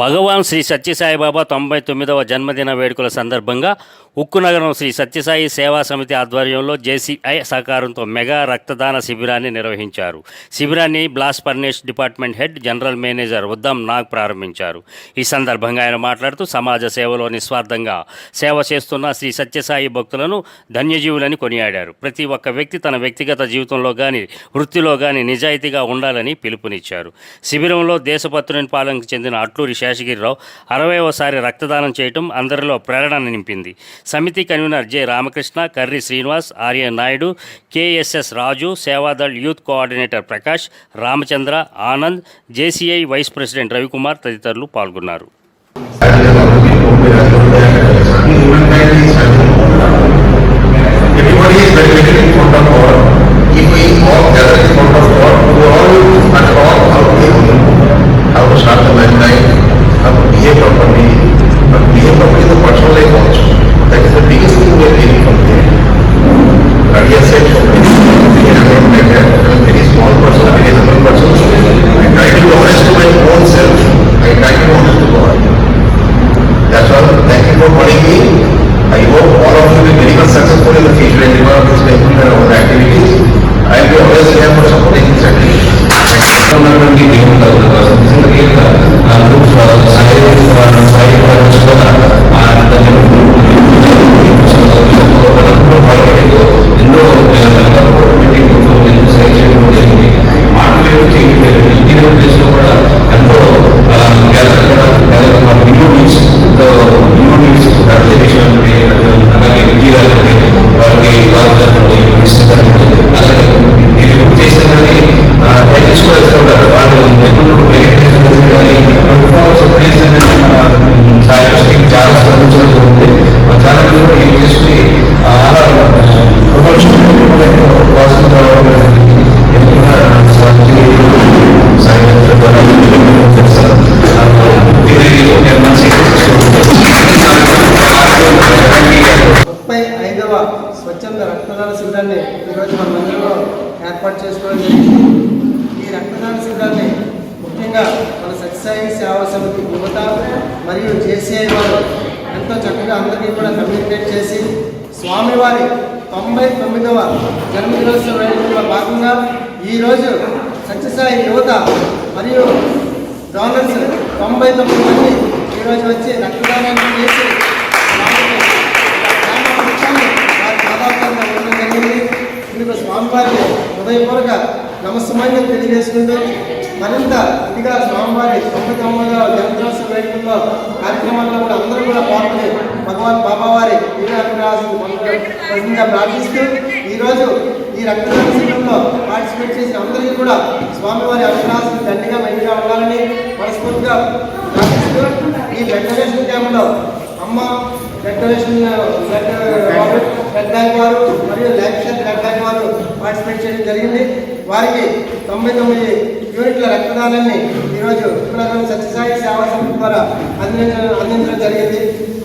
భగవాన్ శ్రీ సత్యసాయిబాబా తొంభై తొమ్మిదవ జన్మదిన వేడుకల సందర్భంగా ఉక్కు నగరం శ్రీ సత్యసాయి సేవా సమితి ఆధ్వర్యంలో జేసీఐ సహకారంతో మెగా రక్తదాన శిబిరాన్ని నిర్వహించారు. శిబిరాన్ని blast furnace department head general manager Uddam Nag ప్రారంభించారు. ఈ సందర్భంగా ఆయన మాట్లాడుతూ సమాజ సేవలో నిస్వార్థంగా సేవ చేస్తున్న శ్రీ సత్యసాయి భక్తులను ధన్యజీవులని కొనియాడారు. ప్రతి ఒక్క వ్యక్తి తన వ్యక్తిగత జీవితంలో కానీ వృత్తిలో కానీ నిజాయితీగా ఉండాలని పిలుపునిచ్చారు. శిబిరంలో దేశపత్రుని పాలనకు చెందిన అట్లూరి శేషగిరిరావు అరవైవసారి రక్తదానం చేయటం అందరిలో ప్రేరణ నింపింది. సమితి convener J Ramakrishna Karri Srinivas Arya Naidu KSS Raju Seva Dal youth coordinator Prakash Ramachandra Anand JCI vice president Ravikumar తదితరులు పాల్గొన్నారు. Gracias. ముప్పై ఐదవ స్వచ్ఛంద రక్తదాన శిబిరాన్ని ఈరోజు మన మందిరంలో ఏర్పాటు చేసుకోవడం జరిగింది. ఈ రక్తదాన శిబిరాన్ని ముఖ్యంగా మన సత్యసాయి సేవా సమితి యువత మరియు జేసీఐ వారు ఎంతో చక్కగా అందరికీ కూడా కమ్యూనికేట్ చేసి స్వామివారి తొంభై తొమ్మిదవ జన్మదినోత్సవ వేడుకల్లో భాగంగా ఈరోజు సత్యసాయి యువత మరియు డోనర్స్ తొంభై తొమ్మిది మంది ఈరోజు వచ్చి రక్తదానాన్ని చేసి స్వామివారికి హృదయపూర్వక నమస్సమాన్యం తెలియజేసుకుంటూ మరింత ఇదిగా స్వామివారి తొంభై తొమ్మిదవ జన్మదినోత్సవ వేడుకల్లో కార్యక్రమాల్లో కూడా అందరూ కూడా పాల్గొని భగవాన్ బాబావారి దివ్యానుగ్రహాన్ని ప్రార్థిస్తూ ఈరోజు ఈ రక్తదాన శిబిరంలో పార్టిసిపేట్ చేసిన అందరికీ కూడా స్వామివారి అనుగ్రహాలను దండిగా మెండుగా ఉండాలని మనస్ఫూర్తిగా ప్రార్థిస్తూ ఈ బ్లడ్ డొనేషన్ క్యాంప్లో అమ్మ blood donation blood blood bank వారు మరియు లైఫ్ బ్లడ్ బ్యాంక్ వారు పార్టిసిపేట్ చేయడం జరిగింది. వారికి తొంభై తొమ్మిది యూనిట్ల రక్తదానాన్ని ఈరోజు సత్యసాయి సేవా సంస్థ ద్వారా అందించడం అందించడం జరిగింది.